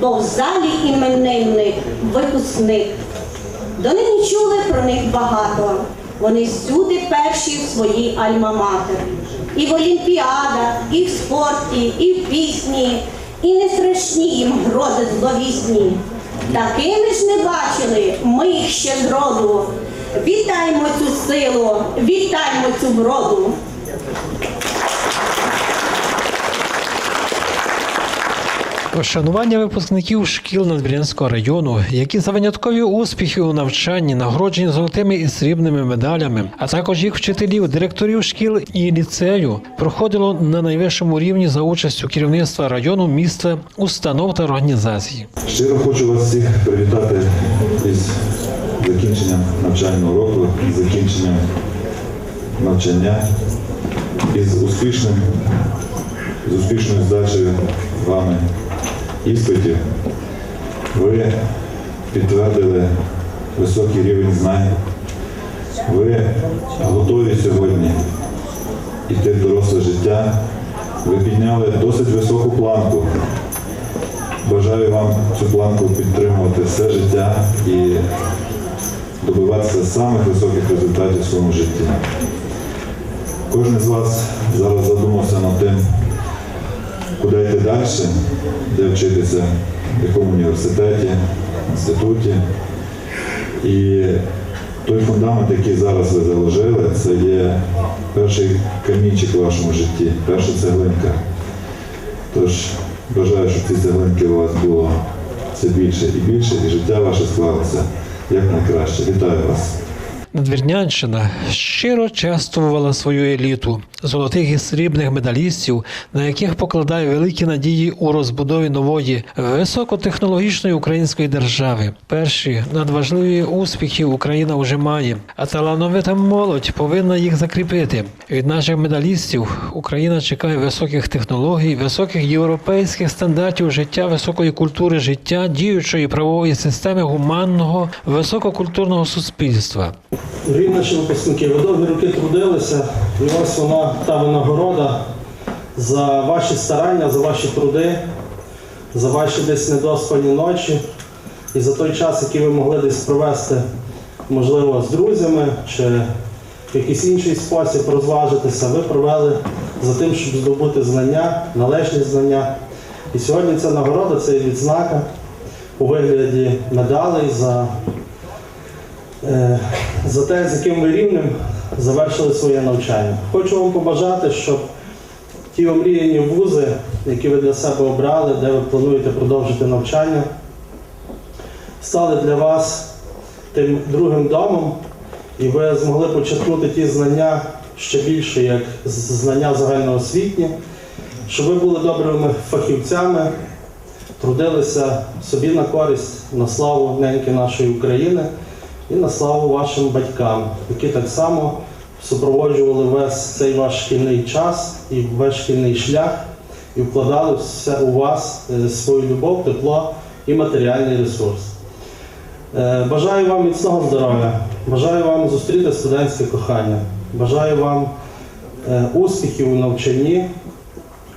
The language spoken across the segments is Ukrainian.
бо в залі іменинник випускник. Донині чули про них багато. Вони всюди перші в своїй альма-матер. І в олімпіадах, і в спорті, і в пісні, і не страшні їм грози зловісні. Такими ж не бачили ми їх ще зроду. Вітаємо цю силу, вітаємо цю вроду. Вшанування випускників шкіл Надвірнянського району, які за виняткові успіхи у навчанні нагороджені золотими і срібними медалями, а також їх вчителів, директорів шкіл і ліцею, проходило на найвищому рівні за участю керівництва району, міста, установ та організацій. Щиро хочу вас всіх привітати із закінченням навчального року, із закінченням навчання, із успішним, з успішною здачею вами іспитів. Ви підтвердили високий рівень знань. Ви готові сьогодні йти в доросле життя. Ви підняли досить високу планку. Бажаю вам цю планку підтримувати все життя і добиватися самих високих результатів в своєму житті. Кожен з вас зараз задумався над тим, куди йти далі, де вчитися, в якому університеті, інституті. І той фундамент, який зараз ви заложили, це є перший камінчик в вашому житті, перша цеглинка. Тож бажаю, щоб ці цеглинки у вас було все більше і більше, і життя ваше склалося як найкраще. Вітаю вас! Надвірнянщина щиро чествувала свою еліту золотих і срібних медалістів, на яких покладає великі надії у розбудові нової високотехнологічної української держави. Перші надважливі успіхи Україна вже має, а талановита молодь повинна їх закріпити. Від наших медалістів Україна чекає високих технологій, високих європейських стандартів життя, високої культури життя, діючої правової системи гуманного, висококультурного суспільства. Дорогі випускники, ви довгі роки трудилися, і ось вона та винагорода за ваші старання, за ваші труди, за ваші десь недоспані ночі і за той час, який ви могли десь провести, можливо, з друзями чи в якийсь інший спосіб розважитися, ви провели за тим, щоб здобути знання, належні знання. І сьогодні ця нагорода це відзнака у вигляді медалей за за те, з яким ви рівнем завершили своє навчання. Хочу вам побажати, щоб ті омріяні вузи, які ви для себе обрали, де ви плануєте продовжити навчання, стали для вас тим другим домом, і ви змогли почерпнути ті знання ще більше, як знання загальноосвітні, щоб ви були добрими фахівцями, трудилися собі на користь, на славу неньки нашої України і на славу вашим батькам, які так само супроводжували весь цей ваш шкільний час і весь шкільний шлях і вкладали все у вас е, свою любов, тепло і матеріальний ресурс. Е, Бажаю вам міцного здоров'я, бажаю вам зустріти студентське кохання, бажаю вам е, успіхів у навчанні.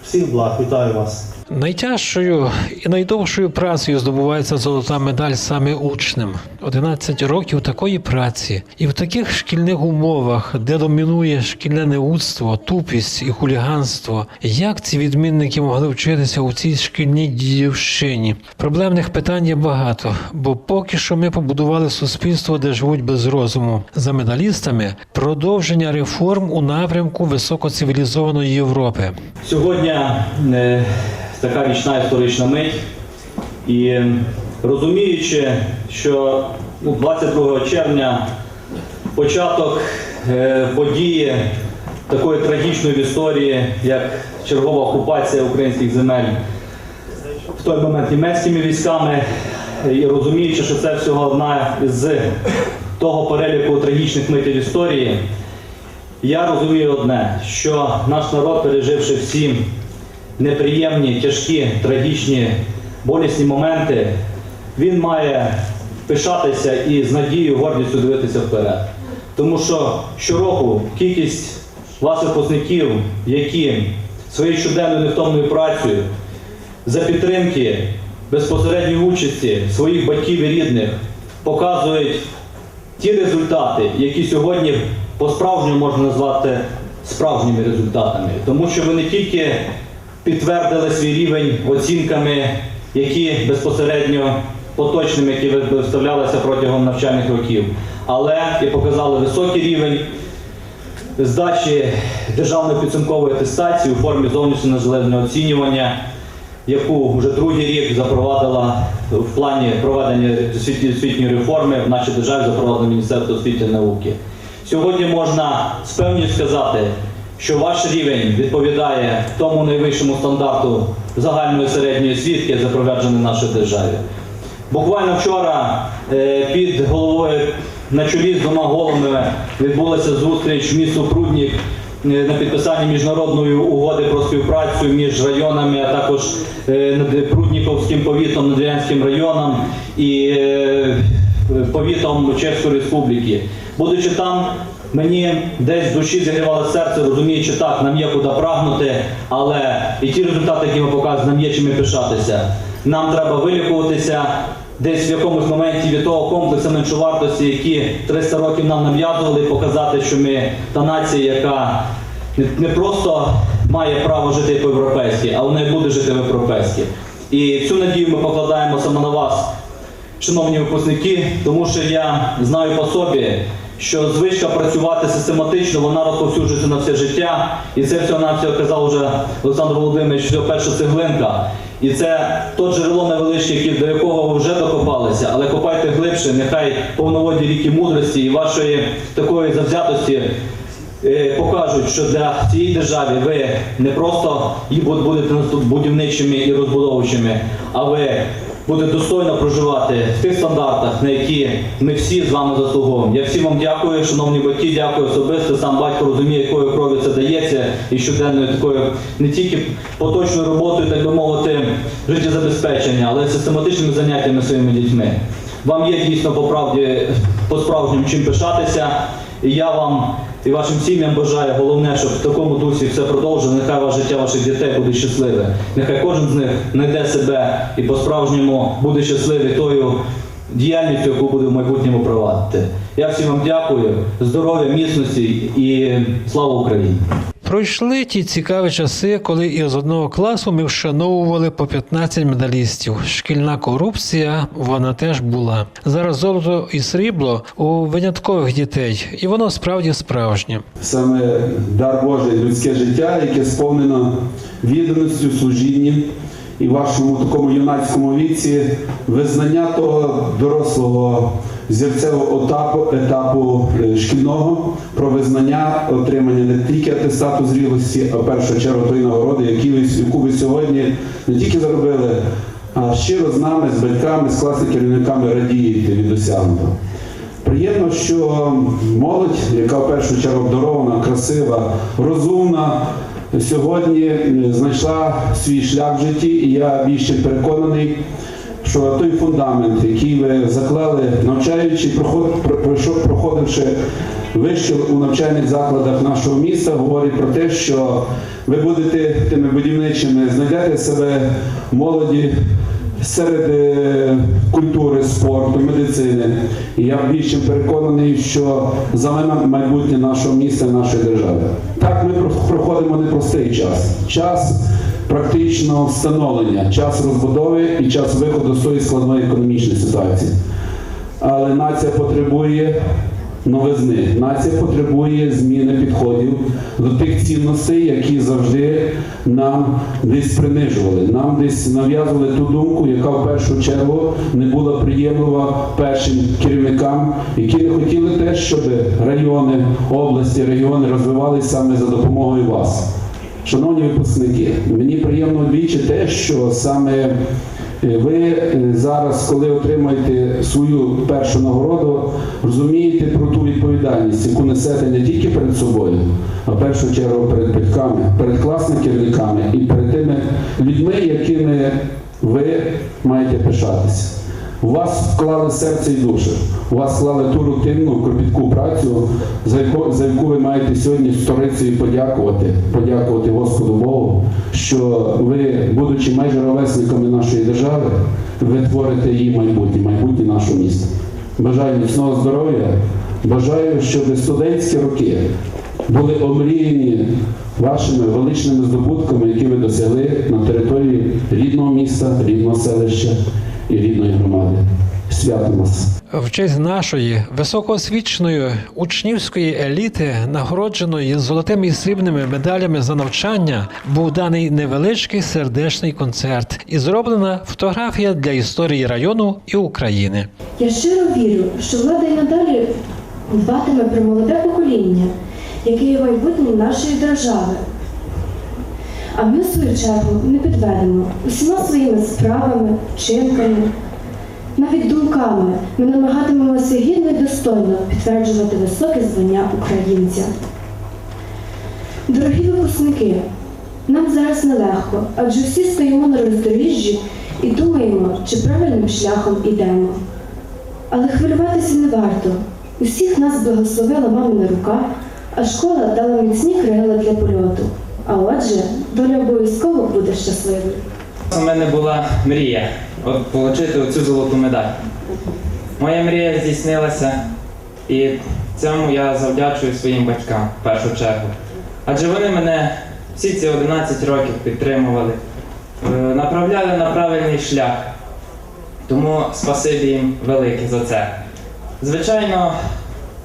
Всіх благ, вітаю вас! Найтяжчою і найдовшою працею здобувається золота медаль саме учнем. 11 років такої праці, і в таких шкільних умовах, де домінує шкільне неудство, тупість і хуліганство, як ці відмінники могли вчитися у цій шкільній дівщині? Проблемних питань є багато, бо поки що ми побудували суспільство, де живуть без розуму. За медалістами продовження реформ у напрямку високоцивілізованої Європи. Сьогодні е, така річна історична мить, і розуміючи, що ну, 22 червня початок е, події такої трагічної в історії, як чергова окупація українських земель в той момент німецькими військами, і розуміючи, що це всього одна з того переліку трагічних митів історії, я розумію одне, що наш народ, переживши всі неприємні, тяжкі, трагічні, болісні моменти, він має пишатися і з надією, гордістю дивитися вперед. Тому що щороку кількість вас випускників, які своєю щоденною невтомною працею за підтримки безпосередньої участі своїх батьків і рідних показують ті результати, які сьогодні по-справжньому можна назвати справжніми результатами. Тому що ви не тільки підтвердили свій рівень оцінками, які безпосередньо поточними, які виставлялися протягом навчальних років, але і показали високий рівень здачі державної підсумкової атестації у формі зовнішнього незалежного оцінювання, яку вже другий рік запровадила в плані проведення освітньої реформи в нашій державі запровадила Міністерство освіти і науки. Сьогодні можна з певністю сказати, що ваш рівень відповідає тому найвищому стандарту загальної середньої освіти, яке запроваджений державі. Буквально вчора е, під головою на чолі з двома головами відбулася зустріч в місто Пруднік е, на підписанні міжнародної угоди про співпрацю між районами, а також е, Прудніковським повітом, Надрянським районом і повітом Чеської Республіки. Будучи там, мені десь в душі зігрівало серце, розуміючи, так, нам є куди прагнути, але і ті результати, які ми показуємо, нам є чим пишатися. Нам треба вилікуватися десь в якомусь моменті від того комплексу меншовартості, які 300 років нам нав'язували, показати, що ми та нація, яка не- просто має право жити по-європейськи, а вона і буде жити по-європейськи. І цю надію ми покладаємо саме на вас, шановні випускники, тому що я знаю по собі, що звичка працювати систематично, вона розповсюджується на все життя. І це всього на всього казав вже Олександр Володимирович, що перша цеглинка. І це то джерело невеличке, до якого вже докопалися, але копайте глибше, нехай повноводі ріки мудрості і вашої такої завзятості е, покажуть, що для цієї держави ви не просто будете будівничими і розбудовуючими, а ви будете достойно проживати в тих стандартах, на які ми всі з вами заслуговуємо. Я всім вам дякую, шановні батьки, дякую особисто. Сам батько розуміє, якою кров'ю це дається, і щоденною такою не тільки поточною роботою, так би мовити, життєзабезпечення, але й систематичними заняттями своїми дітьми. Вам є дійсно по правді по-справжньому чим пишатися. І я вам і вашим сім'ям бажаю головне, щоб в такому дусі все продовжило. Нехай ваше життя ваших дітей буде щасливе. Нехай кожен з них знайде себе і по-справжньому буде щасливий тою діяльністю, яку буде в майбутньому провадити. Я всім вам дякую, здоров'я, міцності і слава Україні! Пройшли ті цікаві часи, коли із одного класу ми вшановували по 15 медалістів. Шкільна корупція вона теж була. Зараз золото і срібло у виняткових дітей, і воно справді справжнє. саме дар Божий, людське життя, яке сповнено відданістю, служінням і вашому такому юнацькому віці визнання того дорослого зірцевого етапу, етапу шкільного про визнання отримання не тільки атестату зрілості, а в першу чергу тої нагороди, яку ви сьогодні не тільки заробили, а щиро з нами, з батьками, з класними керівниками радієте від досягнутого. Приємно, що молодь, яка в першу чергу обдарована, красива, розумна, сьогодні е, знайшла свій шлях в житті, і я більше переконаний, що той фундамент, який ви заклали, навчаючи, проход- проходивши вище у навчальних закладах нашого міста, говорить про те, що ви будете тими будівничими, знайдете себе молоді серед е, культури, спорту, медицини. І я більше переконаний, що за майбутнє нашого міста, нашої держави. Так, ми проходимо непростий час. Час практичного встановлення, час розбудови і час виходу з цієї складної економічної ситуації. Але нація потребує новизни. Нація потребує зміни підходів до тих цінностей, які завжди нам десь принижували. Нам десь нав'язували ту думку, яка в першу чергу не була приємлива першим керівникам, які не хотіли те, щоб райони, області, регіони розвивалися саме за допомогою вас. Шановні випускники, мені приємно двічі те, що саме ви е, зараз, коли отримаєте свою першу нагороду, розумієте про ту відповідальність, яку несете не тільки перед собою, а в першу чергу перед батьками, перед класними керівниками і перед тими людьми, якими ви маєте пишатися. У вас вклали серце і душу. У вас вклали ту рутинну, кропітку працю, за яку, за яку ви маєте сьогодні сторицею подякувати, подякувати Господу Богу, що ви, будучи майже ровесниками нашої держави, ви творите її майбутнє, майбутнє нашого міста. Бажаю міцного здоров'я, бажаю, щоб студентські роки були омріяні вашими величними здобутками, які ви досягли на території рідного міста, рідного селища і рідної громади. Святом вас! В честь нашої високоосвіченої учнівської еліти, нагородженої золотими і срібними медалями за навчання, був даний невеличкий сердечний концерт і зроблена фотографія для історії району і України. Я щиро вірю, що влада й надалі дбатиме про молоде покоління, яке є майбутнім нашої держави. А ми, в свою чергу, не підведемо усіма своїми справами, вчинками, навіть думками ми намагатимемося гідно і достойно підтверджувати високе звання українця. Дорогі випускники, нам зараз нелегко, адже всі стоїмо на роздоріжжі і думаємо, чи правильним шляхом ідемо. Але хвилюватися не варто. Усіх нас благословила мамина рука, а школа дала міцні крила для польоту. А отже, доля обов'язково буде щасливою. У мене була мрія отримати оцю золоту медаль. Моя мрія здійснилася, і цьому я завдячую своїм батькам в першу чергу. Адже вони мене всі ці 11 років підтримували, е, направляли на правильний шлях. Тому спасибі їм велике за це. Звичайно,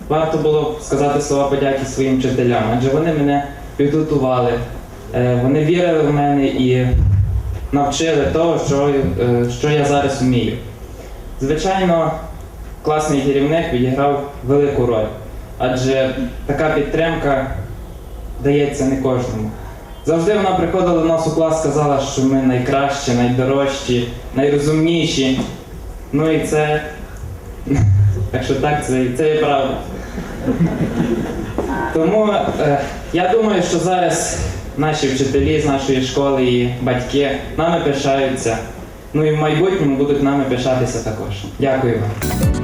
варто було б сказати слова подяки своїм вчителям, адже вони мене підготували, е, вони вірили в мене і навчили того, що, е, що я зараз вмію. Звичайно, класний керівник відіграв велику роль, адже така підтримка дається не кожному. Завжди вона приходила до нас у клас, сказала, що ми найкращі, найдорожчі, найрозумніші. Ну і це. Так що так, це, це і правда. Тому е, я думаю, що зараз наші вчителі з нашої школи і батьки нами пишаються. Ну і в майбутньому будуть нами пишатися також. Дякую вам.